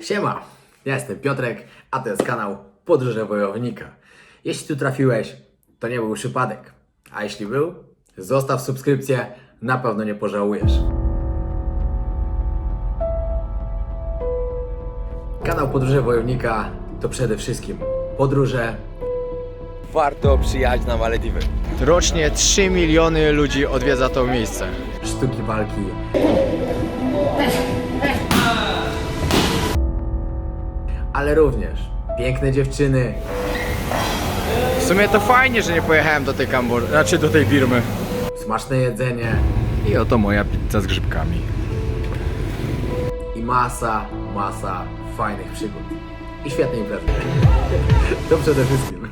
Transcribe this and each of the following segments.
Siema, ja jestem Piotrek, a to jest kanał Podróże Wojownika. Jeśli tu trafiłeś, to nie był przypadek. A jeśli był, zostaw subskrypcję, na pewno nie pożałujesz. Kanał Podróże Wojownika to przede wszystkim podróże. Warto przyjechać na Malediwy. Rocznie 3 miliony ludzi odwiedza to miejsce. sztuki walki. Ale również piękne dziewczyny, W sumie to fajnie, że nie pojechałem do tej Kambodży, znaczy do tej Birmy. smaczne jedzenie I oto moja pizza z grzybkami. i masa, masa fajnych przygód. I świetnej imprezy. To przede wszystkim.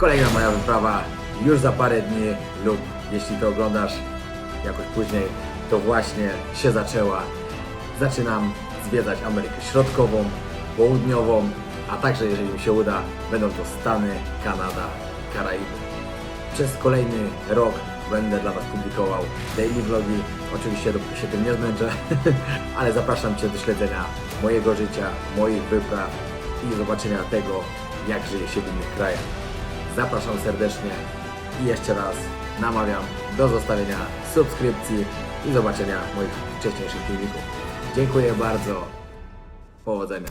Kolejna moja wyprawa już za parę dni lub jeśli to oglądasz jakoś później, to właśnie się zaczęła. Zaczynam zwiedzać Amerykę Środkową, Południową, a także jeżeli mi się uda, będą to Stany, Kanada, Karaiby. Przez kolejny rok będę dla Was publikował daily vlogi. Oczywiście dopóki się tym nie zmęczę, ale zapraszam Cię do śledzenia mojego życia, moich wypraw i zobaczenia tego, jak żyje się w innych krajach. Zapraszam serdecznie i jeszcze raz namawiam do zostawienia subskrypcji i zobaczenia moich wcześniejszych filmików. Dziękuję bardzo. Powodzenia.